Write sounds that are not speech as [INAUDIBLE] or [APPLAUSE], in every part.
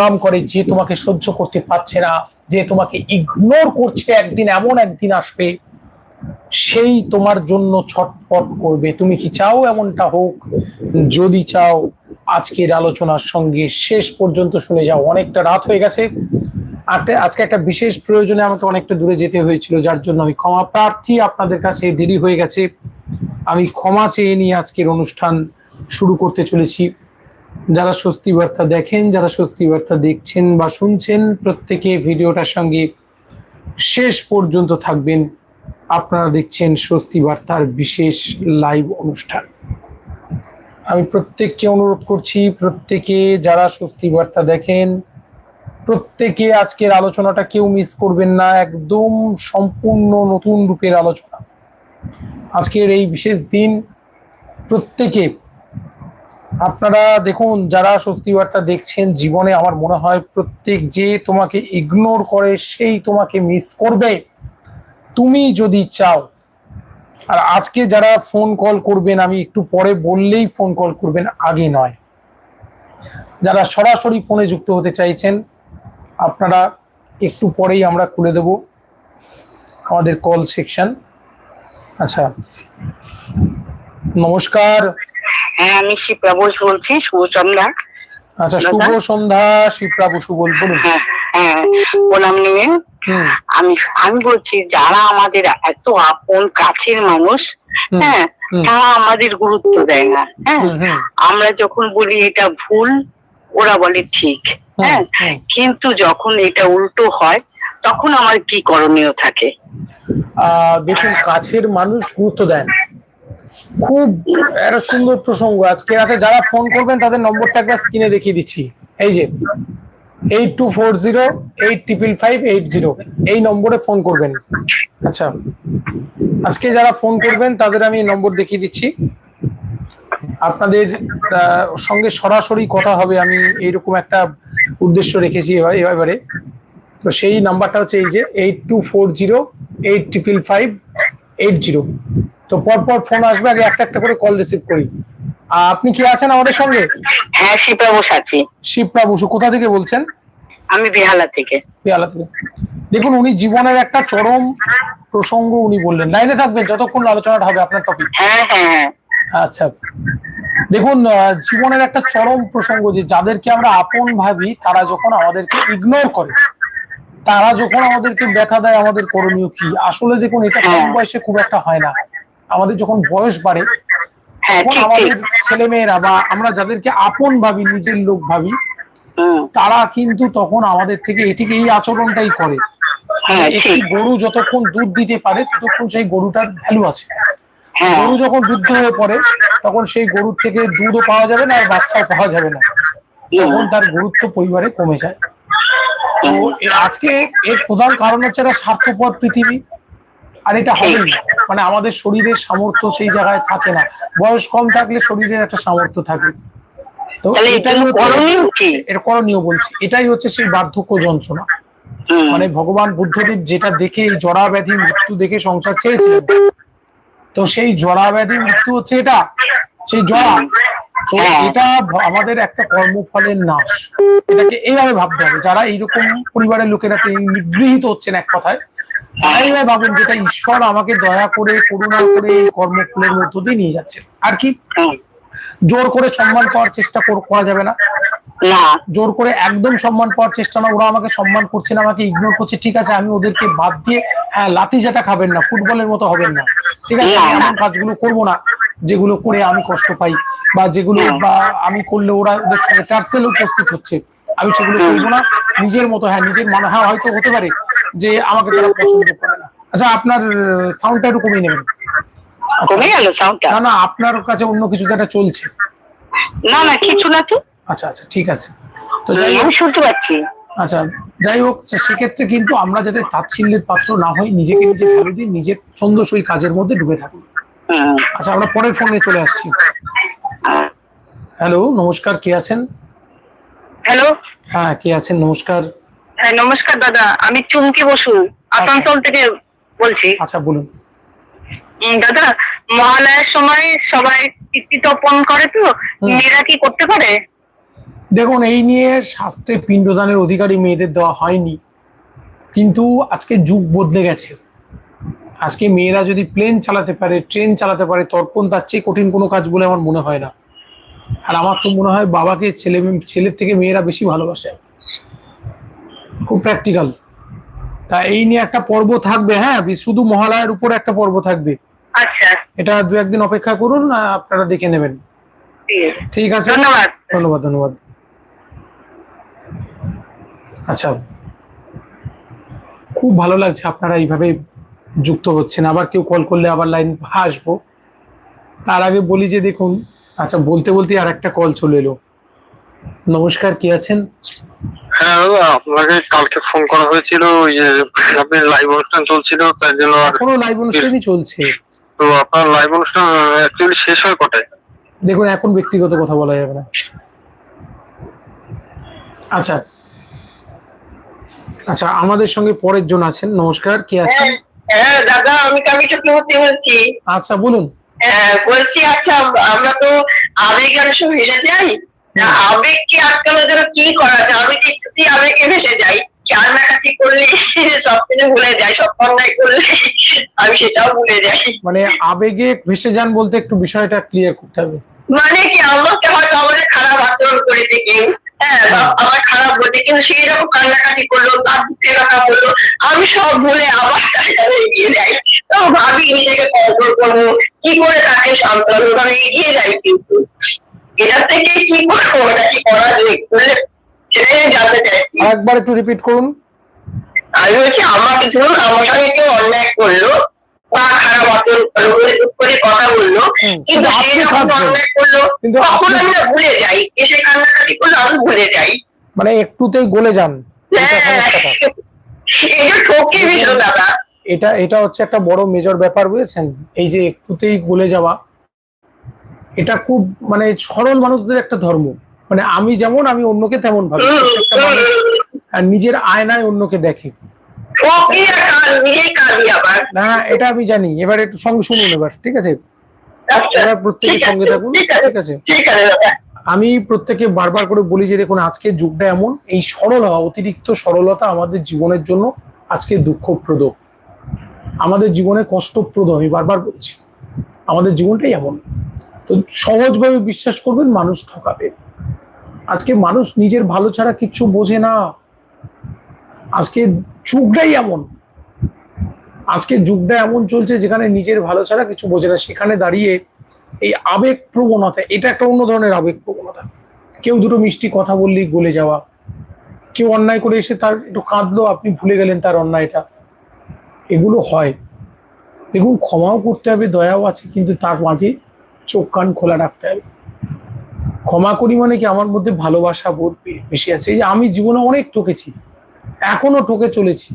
নাম করে যে তোমাকে সহ্য করতে পারছে না, যে তোমাকে ইগনোর করছে, একদিন এমন একদিন আসবে, সেই তোমার জন্য ছটপট করবে। তুমি কি চাও এমনটা হোক? যদি চাও, আজকের আলোচনার সঙ্গে শেষ পর্যন্ত শুনে যাও। অনেকটা রাত হয়ে গেছে। আজকে একটা বিশেষ প্রয়োজনে আমাকে অনেকটা দূরে যেতে হয়েছিল, যার জন্য আমি ক্ষমা প্রার্থী আপনাদের কাছে দেরি হয়ে গেছে। আমি ক্ষমা চেয়ে নিয়ে আজকের অনুষ্ঠান শুরু করতে চলেছি। যারা স্বস্তি বার্তা দেখেন, যারা স্বস্তি বার্তা দেখছেন বা শুনছেন, প্রত্যেকে ভিডিওটার সঙ্গে শেষ পর্যন্ত থাকবেন। আপনারা দেখছেন স্বস্তি বার্তার বিশেষ লাইভ অনুষ্ঠান। আমি প্রত্যেককে অনুরোধ করছি, প্রত্যেকে যারা স্বস্তি বার্তা দেখেন, প্রত্যেকে আজকের আলোচনাটা কেউ মিস করবেন না, একদম সম্পূর্ণ নতুন রূপের আলোচনা। আজকের এই বিশেষ দিন প্রত্যেকে আপনারা দেখুন, যারা স্বস্তি বার্তা দেখছেন, জীবনে আমার মনে হয় প্রত্যেক যে তোমাকে ইগনোর করে, সেই তোমাকে মিস করবে। তুমি যদি চাও, আর আজকে যারা ফোন কল করবেন, আমি একটু পরে বললেই ফোন কল করবেন, আগে নয়। যারা সরাসরি ফোনে যুক্ত হতে চাইছেন, আপনারা একটু পরেই আমরা খুলে দেব আমাদের কল সেকশন আচ্ছা নমস্কার। হ্যাঁ আমি শিপ্রা বোস বলছি শুভচন্দ্রা। আচ্ছা শুভ? সন্ধ্যা শিপ্রা বসু বল বলুন হ্যাঁ হ্যাঁ প্রণাম নেবেন আমি আমি বলছি যারা আমাদের এত আপন কাছের মানুষ হ্যাঁ তারা আমাদের গুরুত্ব দেয় না হ্যাঁ। আমরা যখন বলি এটা ভুল ওরা বলে ঠিক হ্যাঁ। কিন্তু যখন এটা উল্টো হয় তখন আমার কি করণীয় থাকে? আহ, দেখুন কাছের মানুষ গুরুত্ব দেন খুব একটা সুন্দর প্রসঙ্গ। আজকে আছে যারা ফোন করবেন, তাদের নম্বরটা একবার স্ক্রিনে দেখিয়ে দিচ্ছি। এই যে eight two four zero eight triple five eight zero এই নম্বরে ফোন করবেন। আচ্ছা আজকে যারা ফোন করবেন, তাদের আমি নম্বর দেখিয়ে দিচ্ছি। আপনাদের সঙ্গে সরাসরি কথা হবে, আমি এইরকম একটা উদ্দেশ্য রেখেছি এবারে তো সেই নাম্বারটা হচ্ছে এই যে eight two four zero eight triple five eight zero তো পরপর ফোন আসবে আগে একটা একটা করে কল রিসিভ করি। আপনি কি আছেন আমাদের সঙ্গে? হ্যাঁ শিপ্রা বোস আছি। শিবপ্রা বসু কোথা থেকে বলছেন? আমি বেহালা থেকে। পেয়ালা থেকে। দেখুন উনি জীবনের একটা চরম প্রসঙ্গ উনি বললেন। লাইনে থাকবেন যতক্ষণ আলোচনাটা হবে আপনার টপিক হ্যাঁ হ্যাঁ হ্যাঁ। আচ্ছা। দেখুন জীবনের একটা চরম প্রসঙ্গ যে যাদেরকে আমরা আপন ভাবি তারা যখন আমাদেরকে ইগনোর করে তারা যখন আমাদেরকে ব্যথা দেয় আমাদের করণীয় কি? আসলে দেখুন এটা কম হ্যাঁ। বয়সে খুব একটা হয় না। আমাদের যখন বয়স বাড়ে হ্যাঁ তখন আমাদের ঠিক। ছেলে মেয়েরা বা আমরা যাদেরকে আপন ভাবি নিজের লোক ভাবি তারা কিন্তু তখন আমাদের থেকে এটিকে এই আচরণটাই করে। হ্যাঁ একটি গরু যতক্ষণ দুধ দিতে পারে ততক্ষণ সেই গরুটার ভ্যালু আছে। গরু যখন বৃদ্ধ হয়ে পড়ে তখন সেই গরুর থেকে দুধও পাওয়া যাবে না আর বাচ্চাও পাওয়া যাবে না। তখন তার গুরুত্ব পরিবারে কমে যায়। তো আজকে এর প্রধান কারণ হচ্ছে একটা স্বার্থপর পৃথিবী। আর এটা হবেই না। মানে আমাদের শরীরের সামর্থ্য সেই জায়গায় থাকে না। বয়স কম থাকলে শরীরের একটা সামর্থ্য থাকে। তো এটাই এর করণীয় বলছি। এটাই হচ্ছে সেই বার্ধক্য যন্ত্রণা। মানে ভগবান বুদ্ধদেব যেটা দেখে এই জরা ব্যাধি মৃত্যু দেখে সংসার ছেড়েছিলেন তো সেই জরা ব্যাধি মৃত্যু হচ্ছে এটা। সেই জরা তো হ্যাঁ। এটা আমাদের একটা কর্মফলের নাশ। এটাকে এইভাবে ভাবতে হবে। যারা এইরকম পরিবারের লোকেরা নিগৃহীত হচ্ছেন এক কথায় তারা ভাবেন যেটা ঈশ্বর আমাকে দয়া করে করুণা করে এই কর্মফলের মধ্য দিয়ে নিয়ে যাচ্ছে। আর কি? জোর করে সম্মান পাওয়ার চেষ্টা করা যাবে না। জোর করে একদম সম্মান পাওয়ার চেষ্টা না। ওরা আমাকে সম্মান করছে না আমাকে ইগনোর করছে। ঠিক আছে আমি ওদেরকে বাদ দিয়ে হ্যাঁ লাথি যেটা খাবেন না ফুটবলের মতো হবেন না। ঠিক আছে এমন কাজগুলো করব না। যেগুলো করে আমি কষ্ট পাই বা যেগুলো বা আমি করলে ওরা ওদের সঙ্গে টার্সেল উপস্থিত হচ্ছে। আমি সেগুলো করব না। নিজের মতো হ্যাঁ নিজের মানে হ্যাঁ হয়তো হতে পারে যে আমাকে তারা পছন্দ করে না। আচ্ছা আপনার সাউন্ডটা একটু কমিয়ে নেবেন। কমে গেল সাউন্ডটা না না আপনার কাছে অন্য কিছু তো একটা চলছে। না না কিছু না তো। আচ্ছা আচ্ছা ঠিক আছে। তো যাই হোক। শুনতে পাচ্ছি। আচ্ছা যাই হোক সেক্ষেত্রে কিন্তু আমরা যাতে তাচ্ছিল্যের পাত্র না হই নিজেকে নিজে ভ্যালু দিই নিজের ছন্দসই কাজের মধ্যে ডুবে থাকি আচ্ছা আমরা পরের ফোনে চলে আসছি। হ্যালো নমস্কার কে আছেন? হ্যালো হ্যাঁ কে আছেন? নমস্কার। হ্যাঁ নমস্কার দাদা আমি চুমকি বসু আসানসোল থেকে বলছি। আচ্ছা বলুন। দাদা মহালয়ার সময় সবাই তর্পণ করে তো মেয়েরা কি করতে পারে? দেখুন এই নিয়ে শাস্ত্রে পিণ্ডদানের অধিকারী মেয়েদের দেওয়া হয়নি। কিন্তু আজকে যুগ বদলে গেছে। আজকে মেয়েরা যদি প্লেন চালাতে পারে ট্রেন চালাতে পারে তর্পণ তার চেয়ে কঠিন কোনো কাজ বলে আমার মনে হয় না। আর আমার তো মনে হয় বাবাকে ছেলে ছেলের থেকে মেয়েরা বেশি ভালোবাসে। খুব প্র্যাকটিক্যাল তা এই নিয়ে একটা পর্ব থাকবে হ্যাঁ? শুধু মহালয়ার উপর একটা পর্ব থাকবে। আচ্ছা। এটা দু একদিন অপেক্ষা করুন আপনারা দেখে নেবেন। ঠিক আছে। ঠিক আছে? ধন্যবাদ। ধন্যবাদ ধন্যবাদ। আচ্ছা। খুব ভালো লাগছে আপনারা এইভাবে যুক্ত হচ্ছেন। আবার কেউ কল করলে আবার লাইন আসব। তার আগে বলি যে দেখুন আচ্ছা বলতে বলতে আর একটা কল চলে এলো। নমস্কার কি আছেন? হ্যাঁ দাদা আপনাকে কালকে ফোন করা হয়েছিল আপনার লাইভ অনুষ্ঠান চলছিল তার জন্য আর এখনও লাইভ অনুষ্ঠানই চলছে। তো আপনার লাইভ অনুষ্ঠান অ্যাকচুয়ালি শেষ হয় কটায়? দেখুন এখন ব্যক্তিগত কথা বলা যাবে না। আচ্ছা। আচ্ছা আমাদের সঙ্গে পরের জন আছেন। নমস্কার কে আছেন? হ্যাঁ দাদা আমি কামি চক্রবর্তী বলছি। আচ্ছা বলুন। হ্যাঁ, বলছি আচ্ছা আমরা তো আবেগ অনেক সময় ভেসে যাই? তা আবেগকে আটকানোর জন্য কি করা যায়? আমি তো একটুতেই আবেগে ভেসে যাই। কান্নাকাটি করলে [LAUGHS] সব কিছু ভুলে যাই সব অন্যায় করলে [LAUGHS] আমি সেটাও ভুলে যাই। মানে আবেগে ভেসে যান বলতে একটু বিষয়টা ক্লিয়ার করতে হবে। মানে কি আমাকে হয়তো আমাদের খারাপ আচরণ করেছে কেউ। হ্যাঁ বা আমার খারাপ বলতে কিন্তু সেই রকম কান্নাকাটি করল তার দুঃখের কথা বলল আমি সব ভুলে আবার তার সাথে এগিয়ে যাই। তো ভাবি নিজেকে কন্ট্রোল করব কি করে তাকে সান্ত্বনা ভাবে এগিয়ে যাই কিন্তু। এটার থেকে কি করব ওটা কি করা যায়? করলে সেটাই জানতে চাইছি। আরেকবার একটু রিপিট করুন। আমি বলছি আমাকে ধরুন আমার সঙ্গে কেউ অন্যায় করল বা খারাপ আচরণ করল বলে চুপ করে কথা বলল কিন্তু কিন্তু আপনি সে যখন থাকবেন। অন্যায় করল তখন আপনি- ভুলে যাই। এসে কান্নাকাটি করল আমি ভুলে যাই। মানে একটুতেই গলে যান। এটা হ্যাঁ এটা ঠকে ভীষণ দাদা। এটা এটা হচ্ছে একটা বড় মেজর ব্যাপার বুঝেছেন? এই যে একটুতেই গলে যাওয়া এটা খুব মানে সরল মানুষদের একটা ধর্ম। মানে আমি যেমন আমি অন্যকে তেমন ভাবি। আর নিজের আয়নায় অন্যকে দেখে। নিজেই না এটা আমি জানি। এবার একটু সঙ্গে শুনুন এবার ঠিক আছে? আচ্ছা, এবার প্রত্যেকের সঙ্গে থাকুন ঠিক আছে, আমি প্রত্যেকে বারবার করে বলি যে দেখুন আজকের যুগটা এমন এই সরল হওয়া অতিরিক্ত সরলতা আমাদের জীবনের জন্য আজকে দুঃখপ্রদ। আমাদের জীবনে কষ্টপ্রদ আমি বারবার বলছি। আমাদের জীবনটাই এমন। তো সহজভাবে বিশ্বাস করবেন মানুষ ঠকাবে। আজকে মানুষ নিজের ভালো ছাড়া কিচ্ছু বোঝে না। আজকে যুগটাই এমন। আজকে যুগটা এমন চলছে যেখানে নিজের ভালো ছাড়া কিছু বোঝে না। সেখানে দাঁড়িয়ে এই আবেগ প্রবণতা, এটা একটা অন্য ধরনের আবেগ প্রবণতা। কেউ দুটো মিষ্টি কথা বললেই গলে যাওয়া, কেউ অন্যায় করে এসে তার একটু কাঁদলো, আপনি ভুলে গেলেন তার অন্যায়টা। এগুলো হয়। দেখুন, ক্ষমাও করতে হবে, দয়াও আছে, কিন্তু তার মাঝে চোখ কান খোলা রাখতে হবে। ক্ষমা করি মানে কি আমার মধ্যে ভালোবাসা বোধ বেশি আছে। যে আমি জীবনে অনেক ঠকেছি, এখনও ঠকে চলেছি।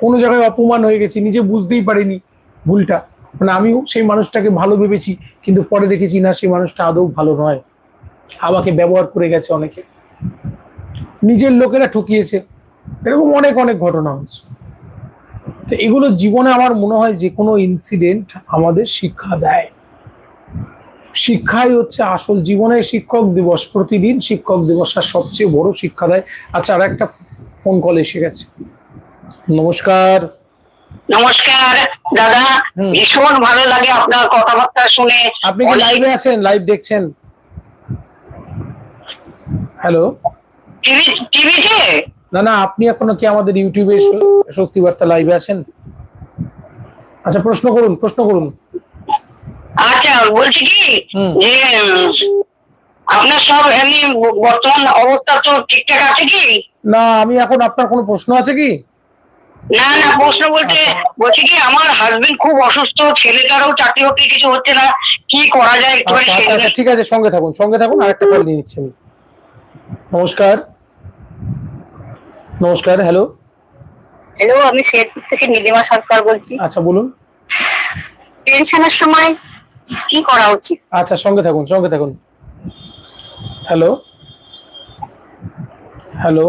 কোনো জায়গায় অপমান হয়ে গেছি, নিজে বুঝতেই পারিনি ভুলটা। মানে আমিও সেই মানুষটাকে ভালো ভেবেছি, কিন্তু পরে দেখেছি না, সেই মানুষটা আদৌ ভালো নয়। আমাকে ব্যবহার করে গেছে অনেকে। নিজের লোকেরা ঠকিয়েছে। এরকম অনেক অনেক ঘটনা হয়েছে। তো এগুলো জীবনে আমার মনে হয় যে কোনো ইনসিডেন্ট আমাদের শিক্ষা দেয়। শিক্ষাই হচ্ছে আসল জীবনে শিক্ষক দিবস। প্রতিদিন শিক্ষক দিবসটা সবচেয়ে বড় শিক্ষা দেয়। আচ্ছা আর একটা ফোন কল এসে গেছে। নমস্কার। নমস্কার দাদা। ভীষণ ভালো লাগে আপনার কথাবার্তা শুনে। আপনি কি লাইভে আছেন? লাইভ দেখছেন? হ্যালো টিভি টিভিতে? না না আপনি এখনও কি আমাদের ইউটিউবে স্বস্তি বার্তা লাইভে আছেন? আচ্ছা প্রশ্ন করুন প্রশ্ন করুন। আচ্ছা বলছি কি যে আপনার সব এমনি বর্তমান অবস্থা তো ঠিকঠাক আছে কি? না আমি এখন আপনার কোনো প্রশ্ন আছে কি? না না প্রশ্ন বলতে বলছি কি আমার হাজবেন্ড খুব অসুস্থ ছেলেটারও চাকরি বাকরি কিছু হচ্ছে না কি করা যায় একটু আচ্ছা আচ্ছা, আচ্ছা, ঠিক আছে সঙ্গে থাকুন সঙ্গে থাকুন আর একটা কল নিয়ে নিচ্ছি আমি। নমস্কার। নমস্কার হ্যালো হ্যালো আমি শেরপুর থেকে নীলিমা সরকার বলছি। আচ্ছা বলুন। টেনশনের সময় কি করা উচিত? আচ্ছা সঙ্গে থাকুন সঙ্গে থাকুন। হ্যালো হ্যালো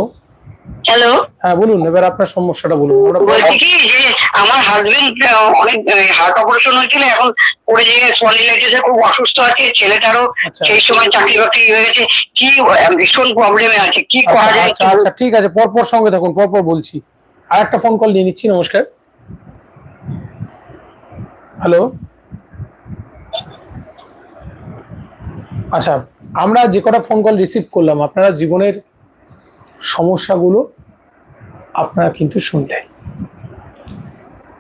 হ্যালো হ্যাঁ বলুন এবার আপনার সমস্যাটা বলুন। বলছি কি যে আমার হাজবেন্ড অনেক হার্ট অপারেশন হয়েছিল এখন পড়ে গিয়ে স্পন্ডিলাইটিসে খুব অসুস্থ আছে ছেলেটারও আচ্ছা। সেই সময় চাকরি বাকরি হয়ে গেছে। কি ভীষণ প্রবলেমে আছে কি করা আচ্ছা যায় আচ্ছা আচ্ছা ঠিক আছে পরপর সঙ্গে থাকুন পরপর বলছি। আর একটা ফোন কল নিয়ে নিচ্ছি নমস্কার। হ্যালো আচ্ছা আমরা যে কটা ফোন কল রিসিভ করলাম আপনারা জীবনের সমস্যাগুলো আপনারা কিন্তু শুনলেন।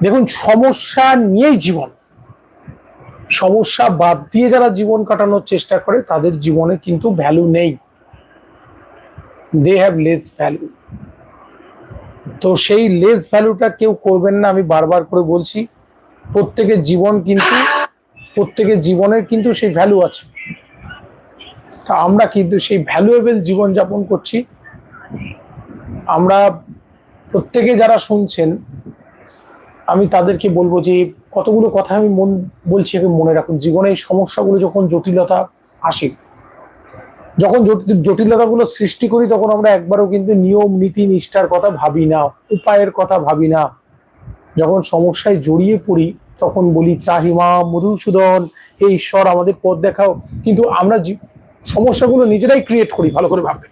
দেখুন, সমস্যা নিয়েই জীবন। সমস্যা বাদ দিয়ে যারা জীবন কাটানোর চেষ্টা করে, তাদের জীবনে কিন্তু ভ্যালু নেই। দে হ্যাভ লেস ভ্যালু তো সেই লেস ভ্যালুটা কেউ করবেন না, আমি বারবার করে বলছি। প্রত্যেকের জীবন কিন্তু, প্রত্যেকের জীবনের কিন্তু সেই ভ্যালু আছে। আমরা কিন্তু সেই ভ্যালুয়েবল জীবন যাপন করছি। আমরা প্রত্যেকে যারা শুনছেন, আমি তাদেরকে বলব যে কতগুলো কথা আমি মন, বলছি মনে রাখুন। জীবনে এই সমস্যাগুলো যখন জটিলতা আসে, যখন জটিলতাগুলো সৃষ্টি করি, তখন আমরা একবারও কিন্তু নিয়ম, নীতি, নিষ্ঠার কথা ভাবি না, উপায়ের কথা ভাবি না। যখন সমস্যায় জড়িয়ে পড়ি, তখন বলি চাহিমা মধুসূদন, হে ঈশ্বর, আমাদের পথ দেখাও। কিন্তু আমরা সমস্যাগুলো নিজেরাই ক্রিয়েট করি, ভালো করে ভাববেন।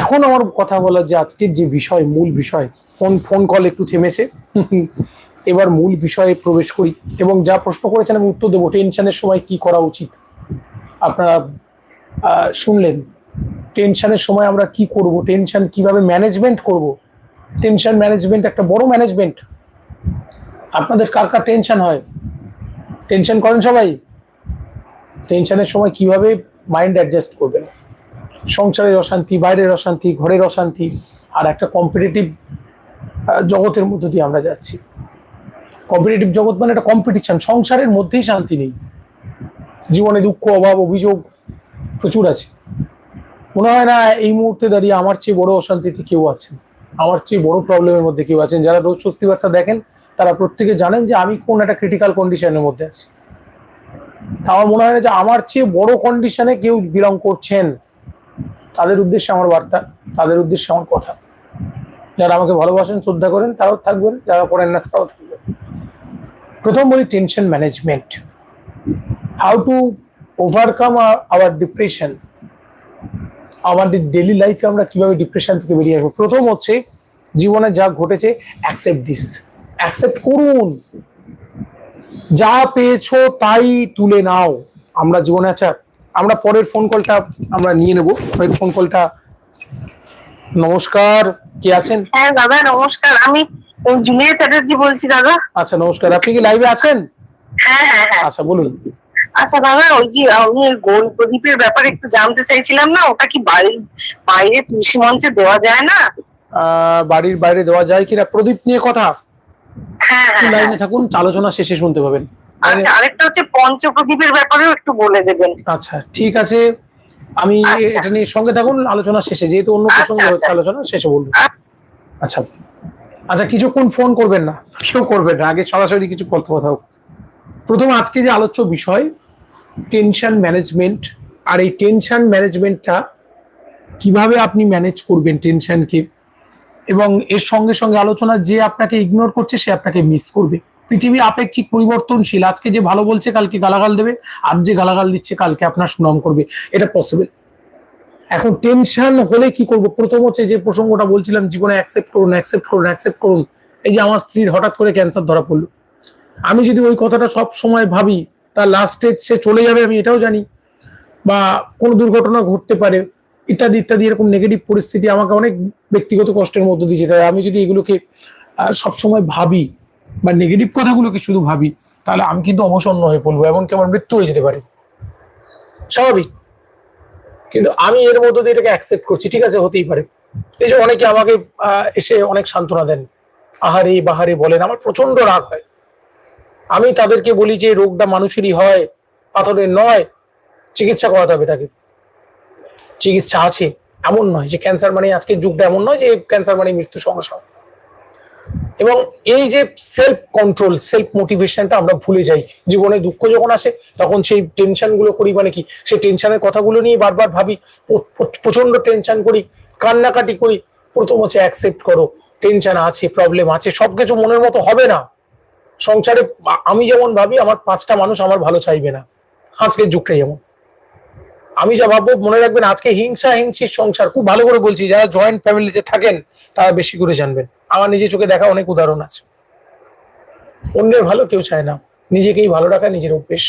এখন আমার কথা বলার যে আজকের যে বিষয়, মূল বিষয়, ফোন ফোন কল একটু থেমেছে। এবার মূল বিষয়ে প্রবেশ করি এবং যা প্রশ্ন করেছেন আমি উত্তর দেবো। টেনশনের সময় কি করা উচিত? আপনারা শুনলেন। টেনশনের সময় আমরা কি করব? টেনশন কীভাবে ম্যানেজমেন্ট করব? টেনশন ম্যানেজমেন্ট একটা বড় ম্যানেজমেন্ট আপনাদের কার কার টেনশন হয়? টেনশন করেন সবাই। টেনশনের সময় কীভাবে মাইন্ড অ্যাডজাস্ট করবেন? সংসারের অশান্তি, বাইরের অশান্তি, ঘরের অশান্তি, আর একটা কম্পিটিটিভ জগতের মধ্য দিয়ে আমরা যাচ্ছি। কম্পিটিটিভ জগৎ মানে একটা কম্পিটিশন সংসারের মধ্যেই শান্তি নেই। জীবনে দুঃখ, অভাব, অভিযোগ প্রচুর আছে। মনে হয় না, এই মুহূর্তে দাঁড়িয়ে আমার চেয়ে বড় অশান্তিতে কেউ আছেন। আমার চেয়ে বড় প্রবলেমের মধ্যে কেউ আছেন। যারা রোজ স্বস্তি বার্তা দেখেন, তারা প্রত্যেকে জানেন যে আমি কোন একটা ক্রিটিক্যাল কন্ডিশনের মধ্যে আছি। আমার মনে হয় না যে আমার চেয়ে বড় কন্ডিশনে কেউ বিলং করছেন। তাদের উদ্দেশ্যে আমার বার্তা, তাদের উদ্দেশ্যে আমার কথা। যারা আমাকে ভালোবাসেন, শ্রদ্ধা করেন, তারাও থাকবেন, যারা করেন না, তারাও থাকবেন। প্রথম বলি tension management how to overcome our depression আমাদের ডেলি লাইফে আমরা কীভাবে ডিপ্রেশন থেকে বেরিয়ে আসব? প্রথম হচ্ছে, জীবনে যা ঘটেছে অ্যাকসেপ্ট দিস অ্যাকসেপ্ট করুন। যা পেয়েছ, তাই তুলে নাও। আমরা জীবনে আচ্ছা আমরা পরের ফোন কলটা আমরা নিয়ে নেব। পরের ফোন কলটা নমস্কার কে আছেন? হ্যাঁ দাদা নমস্কার। আমি জুলিয়া চ্যাটার্জি বলছি দাদা। আচ্ছা নমস্কার। আপনি কি লাইভে আছেন? হ্যাঁ হ্যাঁ হ্যাঁ। আচ্ছা বলুন। আচ্ছা দাদা ওই যে আমি গোল প্রদীপের ব্যাপারে একটু জানতে চাইছিলাম না ওটা কি বাড়ির বাইরে তুলসী মঞ্চে দেওয়া যায় না? বাড়ির বাইরে দেওয়া যায় কিনা? প্রদীপ নিয়ে কথা। হ্যাঁ হ্যাঁ লাইনে থাকুন আলোচনা শেষে শুনতে পাবেন। আচ্ছা আরেকটা হচ্ছে পঞ্চপ্রদীপের ব্যাপারেও একটু বলে দেবেন। আচ্ছা ঠিক আছে। আমি আচ্ছা। এটা নিয়ে সঙ্গে থাকুন আলোচনা শেষে যেহেতু অন্য আচ্ছা, প্রসঙ্গে হচ্ছে আচ্ছা। আলোচনা শেষে বলব। আচ্ছা। আচ্ছা কিছুক্ষণ ফোন করবেন না কেউ করবেন না আগে সরাসরি কিছু কথা কথা হোক প্রথম আজকে যে আলোচ্য বিষয় টেনশন ম্যানেজমেন্ট আর এই টেনশন ম্যানেজমেন্টটা কীভাবে আপনি ম্যানেজ করবেন টেনশনকে এবং এর সঙ্গে সঙ্গে আলোচনা যে আপনাকে ইগনোর করছে সে আপনাকে মিস করবে। পৃথিবী আপেক্ষিক পরিবর্তনশীল। আজকে যে ভালো বলছে, কালকে গালাগাল দেবে। আর যে গালাগাল দিচ্ছে, কালকে আপনার সুনাম করবে। এটা পসিবল এখন টেনশন হলে কি করব? প্রথম হচ্ছে যে প্রসঙ্গটা বলছিলাম, জীবনে অ্যাকসেপ্ট করুন অ্যাকসেপ্ট করুন অ্যাকসেপ্ট করুন। এই যে আমার স্ত্রীর হঠাৎ করে ক্যান্সার ধরা পড়ল। আমি যদি ওই কথাটা সব সময় ভাবি, তার লাস্ট স্টেজ সে চলে যাবে, আমি এটাও জানি। বা কোনো দুর্ঘটনা ঘটতে পারে, ইত্যাদি ইত্যাদি, এরকম নেগেটিভ পরিস্থিতি আমাকে অনেক ব্যক্তিগত কষ্টের মধ্যে দিয়ে যেতে হয়। আমি যদি এগুলোকে সবসময় ভাবি বা নেগেটিভ কথাগুলোকে শুধু ভাবি, তাহলে আমি কিন্তু অবসন্ন হয়ে পড়ব, এমনকি আমার মৃত্যু হয়ে যেতে পারে। স্বাভাবিক। কিন্তু আমি এর মধ্যে দিয়ে এটাকে অ্যাকসেপ্ট করছি, ঠিক আছে, হতেই পারে। এই যে অনেকে আমাকে এসে অনেক সান্ত্বনা দেন। আহারে, বাহারে বলেন, আমার প্রচণ্ড রাগ হয়। আমি তাদেরকে বলি যে, রোগটা মানুষেরই হয় পাথরের নয়, চিকিৎসা করাতে হবে তাকে। চিকিৎসা আছে, এমন নয় যে ক্যান্সার মানে আজকের যুগটা এমন নয় যে ক্যান্সার মানে মৃত্যু সঙ্গে এবং এই যে সেলফ কন্ট্রোল সেলফ মোটিভেশনটা আমরা ভুলে যাই। জীবনে দুঃখ যখন আসে, তখন সেই টেনশনগুলো করি মানে কি? সেই টেনশনের কথাগুলো নিয়ে বারবার ভাবি প্রচণ্ড টেনশন করি, কান্নাকাটি করি, প্রথম হচ্ছে অ্যাকসেপ্ট করো টেনশন আছে প্রবলেম আছে, সবকিছু মনের মতো হবে না। সংসারে আমি যেমন ভাবি, আমার পাঁচটা মানুষ আমার ভালো চাইবে না। আজকের যুগটাই যেমন আমি যা ভাববো, মনে রাখবেন, আজকে হিংসা, হিংসির সংসার, খুব ভালো করে বলছি, যারা জয়েন্ট ফ্যামিলিতে থাকেন, তারা বেশি করে জানবেন। আমার নিজে চোখে দেখা অনেক উদাহরণ আছে। অন্যের ভালো কেউ চায় না। নিজেকেই ভালো রাখা, নিজের অভ্যেস।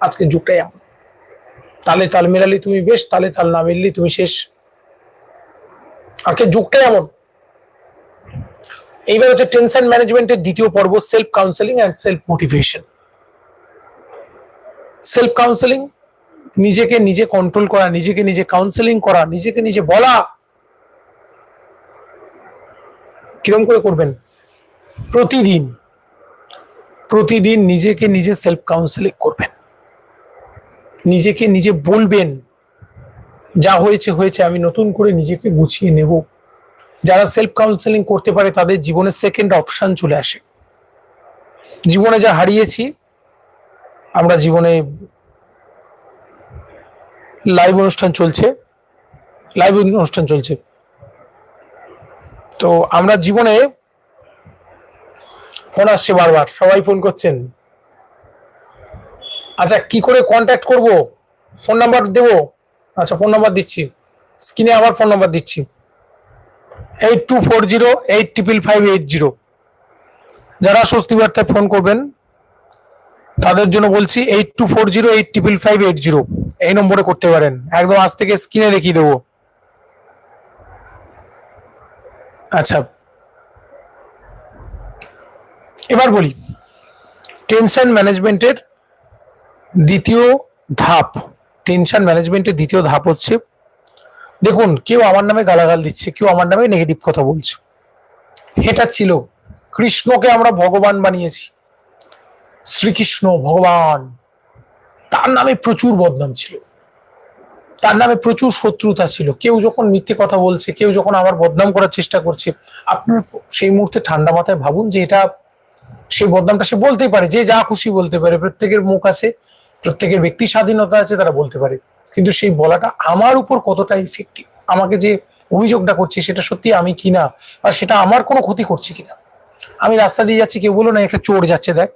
আজকের যুগটাই এমন। তালে তাল মেলালি তুমি বেশ, তালে তাল না মিললি তুমি শেষ। আজকের যুগটাই এমন। এইবার হচ্ছে টেনশন ম্যানেজমেন্টের দ্বিতীয় পর্ব self counselling and self motivation self counselling নিজেকে নিজে কন্ট্রোল করা, নিজেকে নিজে কাউন্সেলিং করা, নিজেকে নিজে বলা। কিরম করে করবেন? প্রতিদিন। প্রতিদিন নিজেকে নিজে সেলফ কাউন্সেলিং করবেন। নিজেকে নিজে বলবেন, যা হয়েছে হয়েছে, আমি নতুন করে নিজেকে গুছিয়ে নেব। যারা সেলফ কাউন্সেলিং করতে পারে, তাদের জীবনে সেকেন্ড অপশন চলে আসে। জীবনে যা হারিয়েছি, আমরা জীবনে লাইভ অনুষ্ঠান চলছে। লাইভ অনুষ্ঠান চলছে। তো আমরা জীবনে ফোন আসছে বারবার। সবাই ফোন করছেন। আচ্ছা কি করে কন্ট্যাক্ট করব? ফোন নাম্বার দেব? আচ্ছা ফোন নাম্বার দিচ্ছি। স্ক্রিনে আবার ফোন নাম্বার দিচ্ছি। Eight two four zero, eight triple five eight zero. যারা স্বস্তি বার্তায় ফোন করবেন তাদের জন্য বলছি eight two four zero eight triple five eight zero এই নম্বরে করতে পারেন। একদম আজ থেকে স্ক্রিনে দেখিয়ে দেবো। আচ্ছা। এবার বলি টেনশন ম্যানেজমেন্টের দ্বিতীয় ধাপ। টেনশন ম্যানেজমেন্টের দ্বিতীয় ধাপ হচ্ছে, দেখুন, কেউ আমার নামে গালাগাল দিচ্ছে, কেউ আমার নামে নেগেটিভ কথা বলছে। এটা ছিল কৃষ্ণকে আমরা ভগবান বানিয়েছি। শ্রীকৃষ্ণ ভগবান। তার নামে প্রচুর বদনাম ছিল। তার নামে প্রচুর শত্রুতা ছিল। কেউ যখন মিথ্যে কথা বলছে, কেউ যখন আমার বদনাম করার চেষ্টা করছে, আপনার সেই মুহূর্তে ঠান্ডা মাথায় ভাবুন যে এটা সেই বদনামটা সে বলতেই পারে, যে যা খুশি বলতে পারে। প্রত্যেকের মুখ আছে, প্রত্যেকের ব্যক্তি স্বাধীনতা আছে, তারা বলতে পারে। কিন্তু সেই বলাটা আমার উপর কতটা ইফেক্টিভ আমাকে যে অভিযোগটা করছে, সেটা সত্যি আমি কিনা? আর সেটা আমার কোনো ক্ষতি করছে কিনা? আমি রাস্তা দিয়ে যাচ্ছি, কেউ বলো না, একটা চোর যাচ্ছে, দেখ।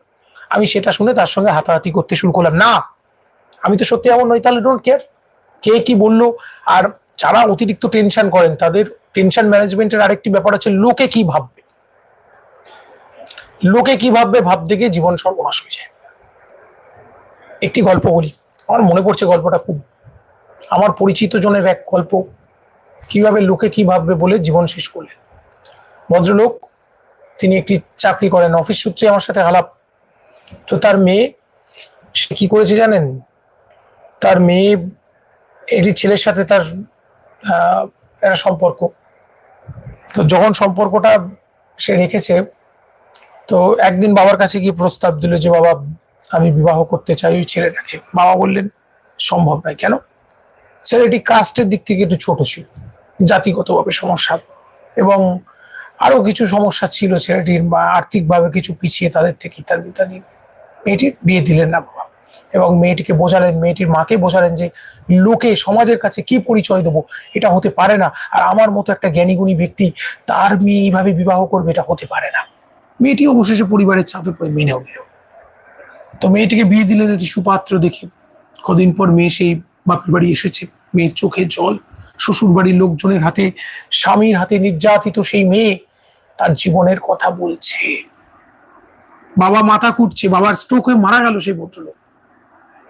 আমি সেটা শুনে তার সঙ্গে হাতাহাতি করতে শুরু করলাম। না, আমি তো সত্যি এমন নই, তাহলে ডোন্ট কেয়ার কে কি বলল? আর যারা অতিরিক্ত টেনশন করেন, তাদের টেনশন ম্যানেজমেন্টের আরেকটি ব্যাপার হচ্ছে, লোকে কি ভাববে? লোকে কি ভাববে? ভাবতে গিয়ে জীবন সর্বনাশ হয়ে যায়। একটি গল্প বলি। আমার মনে পড়ছে গল্পটা খুব। আমার পরিচিত জনের এক গল্প। কীভাবে লোকে কি ভাববে বলে জীবন শেষ করলেন। ভদ্রলোক, তিনি একটি চাকরি করেন। অফিস সূত্রে আমার সাথে আলাপ তো তার মেয়ে, সে কি করেছে জানেন? তার মেয়ে একটি ছেলের সাথে তার একটা সম্পর্ক। তো যখন সম্পর্কটা সে রেখেছে, তো একদিন বাবার কাছে গিয়ে প্রস্তাব দিল যে, বাবা, আমি বিবাহ করতে চাই ওই ছেলেটাকে। বাবা বললেন, সম্ভব নয়, কেন? ছেলেটি কাস্টের দিক থেকে একটু ছোট ছিল, জাতিগতভাবে সমস্যা। এবং আরও কিছু সমস্যা ছিল ছেলেটির, বা আর্থিকভাবে কিছু পিছিয়ে তাদের থেকে ইত্যাদি ইত্যাদি। মেয়েটির বিয়ে দিলেন না বাবা। এবং মেয়েটিকে বোঝালেন, মেয়েটির মাকে বোঝালেন যে, লোকে সমাজের কাছে কি পরিচয় দেবো? এটা হতে পারে না। আর আমার মতো একটা জ্ঞানীগুণী ব্যক্তি, তার মেয়ে এইভাবে বিবাহ করবে, এটা হতে পারে না। মেয়েটি অবশেষে পরিবারের চাপে পড়ে মেনেও নিল। তো মেয়েটিকে বিয়ে দিলেন একটি সুপাত্র দেখে। কদিন পর মেয়ে সেই বাপের বাড়ি এসেছে। মেয়ের চোখে জল শ্বশুর বাড়ির লোকজনের হাতে, স্বামীর হাতে নির্যাতিত সেই মেয়ে তার জীবনের কথা বলছে। বাবা মাথা কুটছে বাবার স্ট্রোক হয়ে মারা গেল সেই ভদ্রলোক।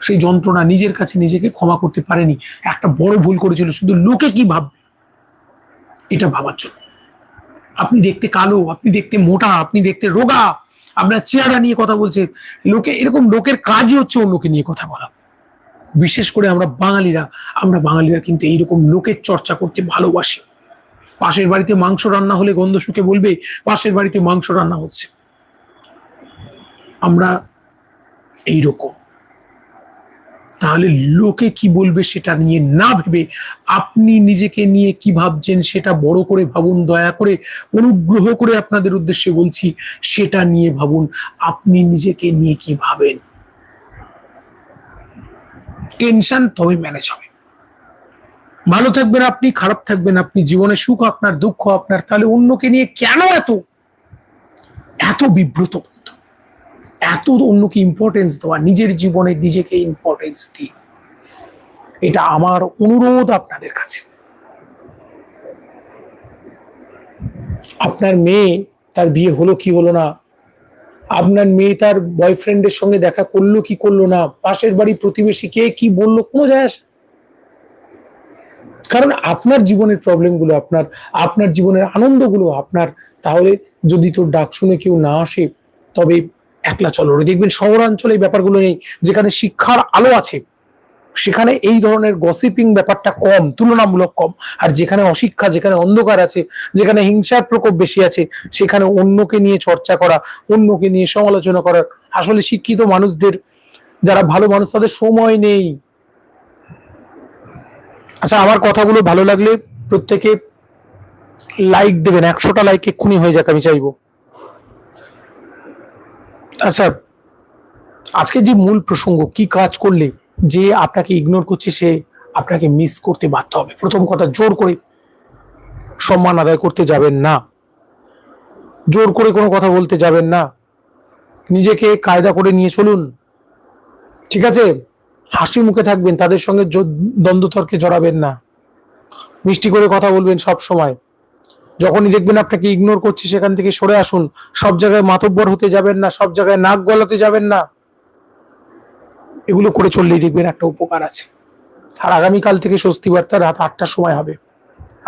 সেই যন্ত্রণা নিজের কাছে নিজেকে ক্ষমা করতে পারেনি। একটা বড় ভুল করেছিল, শুধু লোকে কি ভাববে? এটা ভাবার জন্য। আপনি দেখতে কালো, আপনি দেখতে মোটা, আপনি দেখতে রোগা, আপনার চেহারা নিয়ে কথা বলছেন লোকে, এরকম লোকের কাজই হচ্ছে অন্যকে নিয়ে কথা বলা। বিশেষ করে আমরা বাঙালিরা আমরা বাঙালিরা কিন্তু এইরকম লোকের চর্চা করতে ভালোবাসি। পাশের বাড়িতে মাংস রান্না হলে গন্ধ শুকে বলবে, পাশের বাড়িতে মাংস রান্না হচ্ছে। আমরা এইরকম। তাহলে লোকে কি বলবে সেটা নিয়ে না ভেবে আপনি নিজেকে নিয়ে কি ভাবছেন সেটা বড় করে ভাবুন, দয়া করে অনুগ্রহ করে আপনাদের উদ্দেশ্যে বলছি, সেটা নিয়ে ভাবুন, আপনি নিজেকে নিয়ে কি ভাবেন? টেনশন তবে ম্যানেজ হবে। ভালো থাকবেন আপনি, খারাপ থাকবেন আপনি, জীবনে সুখ আপনার, দুঃখ আপনার, তাহলে অন্যকে নিয়ে কেন এত? এত বিব্রত এত অন্যকে ইম্পর্টেন্স দেওয়া, নিজের জীবনে নিজেকে ইম্পর্টেন্স দিই এটা আমার অনুরোধ আপনাদের কাছে। আপনার মেয়ে তার বিয়ে হলো কি হলো না আপনার মেয়ে তার বয়ফ্রেন্ডের সঙ্গে দেখা করল, কি করল না? পাশের বাড়ি প্রতিবেশী কে, কি বলল, কোনো যায় আসে কারণ আপনার জীবনের প্রবলেমগুলো আপনার আপনার জীবনের আনন্দগুলো, আপনার, তাহলে যদি তোর ডাক শুনে কেউ না আসে, তবে একলা চলো। দেখবেন শহরাঞ্চলে ব্যাপারগুলো নেই, যেখানে শিক্ষার আলো আছে সেখানে এই ধরনের গসিপিং ব্যাপারটা কম, তুলনামূলক কম। আর যেখানে অশিক্ষা, যেখানে অন্ধকার আছে, যেখানে হিংসার প্রকোপ বেশি আছে, সেখানে অন্যকে নিয়ে চর্চা করা, অন্যকে নিয়ে সমালোচনা করার আসলে শিক্ষিত মানুষদের, যারা ভালো মানুষ, তাদের সময় নেই। আচ্ছা আমার কথাগুলো ভালো লাগলে প্রত্যেকে লাইক দেবেন। একশোটা লাইক এক্ষুনি হয়ে যাক, আমি চাইব। আচ্ছা আজকে যে মূল প্রসঙ্গ, কি কাজ করলে যে আপনাকে ইগনোর করছে, সে আপনাকে মিস করতে বাধ্য হবে। প্রথম কথা, জোর করে সম্মান আদায় করতে যাবেন না। জোর করে কোনো কথা বলতে যাবেন না। নিজেকে কায়দা করে নিয়ে চলুন। ঠিক আছে? হাসি মুখে থাকবেন, তাদের সঙ্গে দ্বন্দ্বতর্কে জড়াবেন না। মিষ্টি করে কথা বলবেন সব সময়। যখনই দেখবেন আপনাকে ইগনোর করছে, সেখান থেকে সরে আসুন। সব জায়গায় মাতব্বর হতে যাবেন না, সব জায়গায় নাক গলাতে যাবেন না। এগুলো করে চললেই দেখবেন একটা উপকার আছে। আর আগামীকাল থেকে স্বস্তি বার্তা রাত আটটার সময় হবে।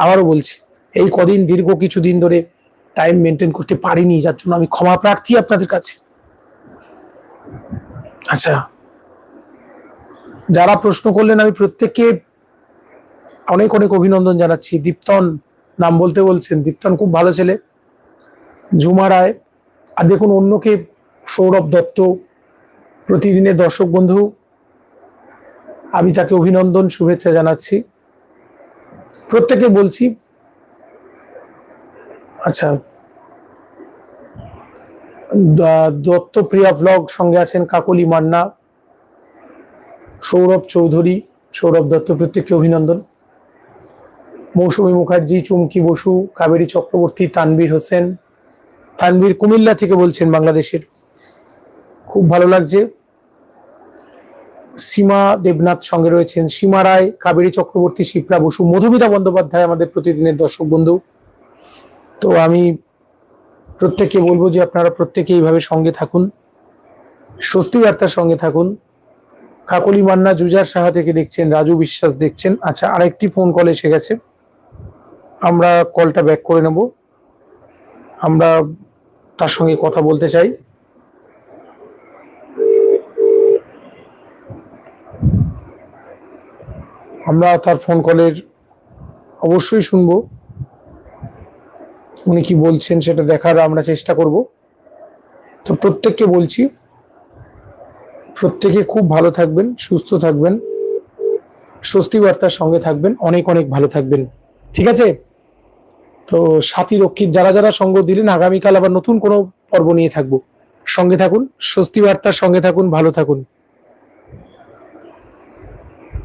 আবারও বলছি, এই কদিন দীর্ঘ কিছুদিন ধরে টাইম মেনটেন করতে পারিনি, যার জন্য আমি ক্ষমা প্রার্থী আপনাদের কাছে। আচ্ছা যারা প্রশ্ন করলেন, আমি প্রত্যেককে অনেক অনেক অভিনন্দন জানাচ্ছি। দীপ্তন নাম বলতে বলছেন, দীপ্তন খুব ভালো ছেলে। ঝুমা রায়। আর দেখুন, অন্যকে সৌরভ দত্ত প্রতিদিনের দর্শক বন্ধু, আমি তাকে অভিনন্দন, শুভেচ্ছা জানাচ্ছি। প্রত্যেকে বলছি আচ্ছা দত্তপ্রিয়া ভ্লগ সঙ্গে আছেন কাকলি মান্না, সৌরভ চৌধুরী, সৌরভ দত্ত প্রত্যেককে অভিনন্দন। মৌসুমী মুখার্জি, চুমকি বসু, কাবেরী চক্রবর্তী তানবীর হোসেন তানবীর কুমিল্লা থেকে বলছেন বাংলাদেশের। খুব ভালো লাগছে। সীমা দেবনাথ সঙ্গে রয়েছেন সীমা রায়, কাবেরী চক্রবর্তী শিপ্রা বসু, মধুমিতা বন্দ্যোপাধ্যায় আমাদের প্রতিদিনের দর্শক বন্ধু। তো আমি প্রত্যেককে বলব যে আপনারা প্রত্যেকে এইভাবে সঙ্গে থাকুন। স্বস্তি বার্তার সঙ্গে থাকুন। কাকলি মান্না জুজার সাহা থেকে দেখছেন, রাজু বিশ্বাস দেখছেন। আচ্ছা আরেকটি ফোন কল এসে গেছে। আমরা কলটা ব্যাক করে নেব। আমরা তার সঙ্গে কথা বলতে চাই। আমরা তার ফোন কলের অবশ্যই শুনব। উনি কি বলছেন সেটা দেখার আমরা চেষ্টা করব। তো প্রত্যেককে বলছি, প্রত্যেকে খুব ভালো থাকবেন, সুস্থ থাকবেন, স্বস্তি বার্তার সঙ্গে থাকবেন, অনেক অনেক ভালো থাকবেন। ঠিক আছে? তো সাথী রক্ষীর যারা যারা সঙ্গ দিলেন, আগামীকাল আবার নতুন কোনো পর্ব নিয়ে থাকব। সঙ্গে থাকুন, স্বস্তি বার্তার সঙ্গে থাকুন, ভালো থাকুন।